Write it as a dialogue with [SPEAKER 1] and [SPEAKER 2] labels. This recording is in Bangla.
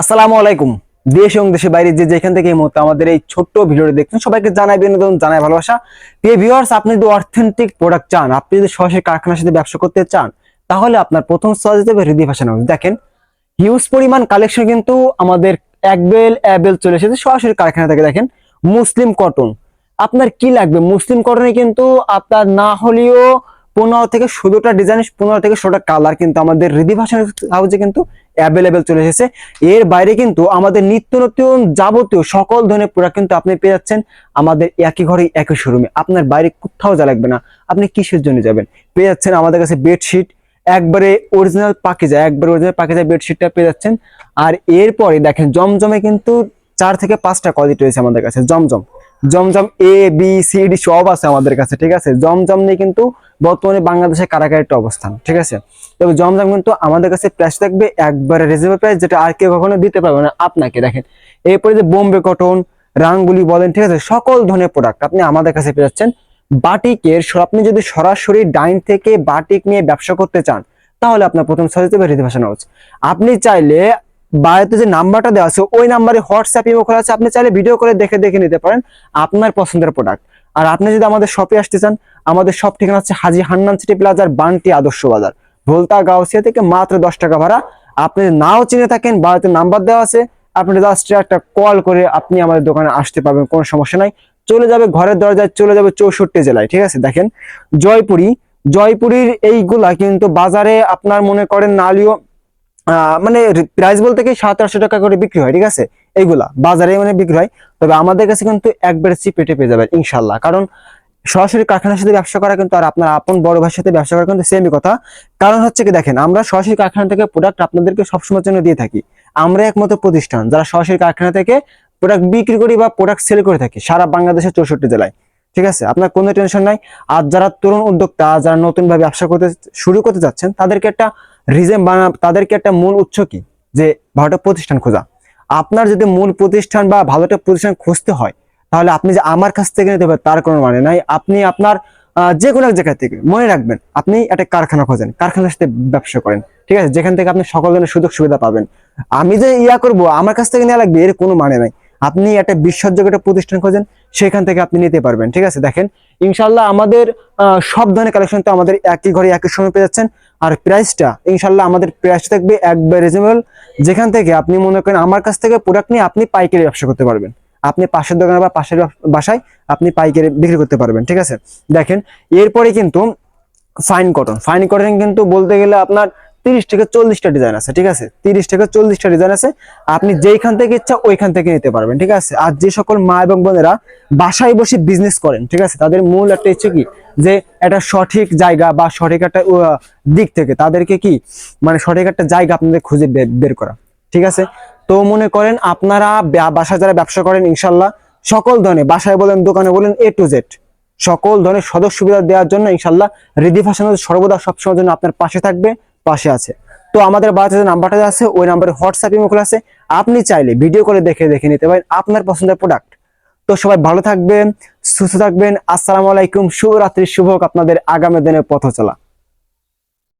[SPEAKER 1] আসসালামু আলাইকুম। দেশ এবং দেশের বাইরে যে যেখান থেকে এই মুহূর্তে আমাদের এই ছোট্ট ভিডিওটি দেখছেন, সবাইকে জানাই বিনোদন, জানাই ভালোবাসা। প্রিয় ভিউয়ার্স আপনি যদি অথেন্টিক প্রোডাক্ট চান, আপনি যদি সরাসরি কারখানার সাথে ব্যবসা করতে চান, তাহলে আপনার প্রথম চয়েস দেবে হৃদয় ফ্যাশন হাউস দেখেন হিউজ পরিমাণ কালেকশন কিন্তু আমাদের এক বেল অ্যাবেল চলে এসেছে সরাসরি কারখানা থেকে। দেখেন, মুসলিম কটন আপনার কি লাগবে? মুসলিম কটনে কিন্তু আপনার না হলেও পনেরো থেকে ষোলোটা ডিজাইন পনেরো থেকে ষোলোটা কালার কিন্তু আমাদের হৃদি ভাষা হাউসে কিন্তু অ্যাভেলেবেল চলে এসেছে। এর বাইরে কিন্তু আমাদের নিত্য নতুন যাবতীয় সকল ধরনের প্রোডাক্ট কিন্তু আপনি পেয়ে যাচ্ছেন আমাদের একই ঘরে, একই শোরুমে আপনার বাইরে কোথাও যা লাগবে না। আপনি কিসের জন্য যাবেন? পেয়ে যাচ্ছেন আমাদের কাছে বেডশিট একবারে অরিজিনাল পাকিজা একবারে অরিজিনাল পাকিজা বেডশিটটা পেয়ে যাচ্ছেন। আর এরপরে দেখেন, জমজমে কিন্তু চার থেকে পাঁচটা কোয়ালিটি রয়েছে আমাদের কাছে, Zamzam. Zamzam A B C D সব আছে আমাদের কাছে, ঠিক আছে? জমজম নিয়ে কিন্তু বর্তমানে বাংলাদেশে কারাগার একটা অবস্থান, ঠিক আছে? তবে জমজম কিন্তু আমাদের কাছে প্রাইস থাকবে একবারে রিজনেবল প্রাইস যেটা আর কেউ কখনো দিতে পারবে না। আপনাকে দেখেন, এরপরে যে বোম্বে কটন, রাঙ্গুলি বলেন, ঠিক আছে? সকল ধরনের প্রোডাক্ট আপনি আমাদের কাছে পেয়ে যাচ্ছেন। বাটিকের আপনি যদি সরাসরি ডাইন থেকে বাটিক নিয়ে ব্যবসা করতে চান, তাহলে আপনার প্রথম দেবে হৃদয় ভাষা আপনি চাইলে বাড়িতে যে নাম্বারটা দেওয়া আছে, ওই নাম্বারে হোয়াটসঅ্যাপ ইমো খোলা আছে, আপনি চাইলে ভিডিও করে দেখে দেখে নিতে পারেন আপনার পছন্দের প্রোডাক্ট আর আপনি যদি আমাদের শপে আসতে চান, আমাদের সব ঠিকানা হচ্ছে হাজি হান্নান সিটি প্লাজার বান্টি আদর্শ বাজার, ভোলতা গাউসিয়া থেকে মাত্র দশ টাকা ভাড়া। আপনি নাও চিনে থাকেন বাড়িতে নাম্বার দেওয়া আছে, আপনি জাস্ট একটা কল করে আপনি আমাদের দোকানে আসতে পারবেন, কোনো সমস্যা নাই। চলে যাবে ঘরের দরজায়, চলে যাবে চৌষট্টি জেলায়, ঠিক আছে? দেখেন, জয়পুরি, জয়পুরির এইগুলা কিন্তু বাজারে আপনার মনে করেন নালিও মানে প্রাইস বলতে কি সাত, আটশো টাকা করে বিক্রি হয়, ঠিক আছে? এইগুলা বাজারে মানে বিক্রি হয়। তবে আমাদের কাছে কিন্তু একবারে চিপেটে পেয়ে যাবেন ইনশাল্লাহ কারণ সরাসরি কারখানার সাথে ব্যবসা করা কিন্তু আর আপনার আপন বড় ভাইয়ের সাথে ব্যবসা করা কিন্তু সেমই কথা। কারণ হচ্ছে কি দেখেন, আমরা সরাসরি কারখানা থেকে প্রোডাক্ট আপনাদেরকে সবসময়ের জন্য দিয়ে থাকি। আমরা একমাত্র প্রতিষ্ঠান যারা সরাসরি কারখানা থেকে প্রোডাক্ট বিক্রি করি বা প্রোডাক্ট সেল করে থাকি সারা বাংলাদেশের চৌষট্টি জেলায়। ঠিক আছে? আপনার কোনো টেনশন নাই। আর যারা তরুণ উদ্যোক্তা, যারা নতুন ভাবে ব্যবসা করতে শুরু করতে যাচ্ছেন, তাদেরকে একটা রিজেন বানা তাদেরকে একটা মূল উৎস কি? যে ভালোটা প্রতিষ্ঠান খোঁজা। আপনার যদি মূল প্রতিষ্ঠান বা ভালো একটা প্রতিষ্ঠান খুঁজতে হয়, তাহলে আপনি যে আমার কাছ থেকে নিতে পারেন তার কোনো মানে নাই। আপনি আপনার যে কোনো এক জায়গা থেকে মনে রাখবেন, আপনি একটা কারখানা খোঁজেন, কারখানার সাথে ব্যবসা করেন। ঠিক আছে? যেখান থেকে আপনি সকল ধরনের সুযোগ সুবিধা পাবেন। আমি যে ইয়া করব, আমার কাছ থেকে নেওয়া লাগবে, এর কোনো মানে নাই। আপনি একটা বিশ্বাসযোগ্য একটা প্রতিষ্ঠান খোঁজেন, সেখান থেকে আপনি নিতে পারবেন। ঠিক আছে? দেখেন ইনশাল্লাহ আমাদের সব ধরনের কালেকশন তো আমাদের একই ঘরে একই সময় পেয়ে যাচ্ছেন। আর প্রাইসটা ইনশাল্লাহ আমাদের প্রাইসটা থাকবে একবার রিজনেবল যেখান থেকে আপনি মনে করেন আমার কাছ থেকে প্রোডাক্ট নিয়ে আপনি পাইকারি ব্যবসা করতে পারবেন। আপনি পাশের দোকানে বা পাশের বাসায় আপনি পাইকারি বিক্রি করতে পারবেন। ঠিক আছে? দেখেন, এরপরে কিন্তু ফাইন কটন ফাইন কটন কিন্তু বলতে গেলে আপনার তিরিশ থেকে চল্লিশটা ডিজাইন আছে, ঠিক আছে? তিরিশ থেকে চল্লিশটা ডিজাইন আছে। আপনি যেইখান থেকে ইচ্ছা ওইখান থেকে নিতে পারবেন, ঠিক আছে? আর যে সকল মা এবং বোনেরা বাসায় বসে বিজনেস করেন, ঠিক আছে? তাদের মূল একটা ইচ্ছে কি? যে একটা সঠিক জায়গা বা সঠিক একটা দিক থেকে তাদেরকে কি? মানে সঠিক একটা জায়গা আপনাদের খুঁজে বের করা, ঠিক আছে? তো মনে করেন আপনারা বাসায় যারা ব্যবসা করেন, ইনশাল্লাহ সকল ধরনের, বাসায় বলেন, দোকানে বলেন এ টু জেড সকল ধরনের সদস্য সুবিধা দেওয়ার জন্য ইনশাল্লাহ রিদি ফ্যাশন সর্বদা সবসময়ের জন্য আপনার পাশে থাকবে। পাশে আছে। তো আমাদের বাড়িতে যে নাম্বারটা আছে, ওই নাম্বারে হোয়াটসঅ্যাপ ইমো খোলা আছে। আপনি চাইলে ভিডিও করে দেখে দেখে নিতে পারেন আপনার পছন্দের প্রোডাক্ট তো সবাই ভালো থাকবেন, সুস্থ থাকবেন। আসসালামু আলাইকুম, শুভরাত্রি। শুভ আপনাদের আগামী দিনের পথ চলা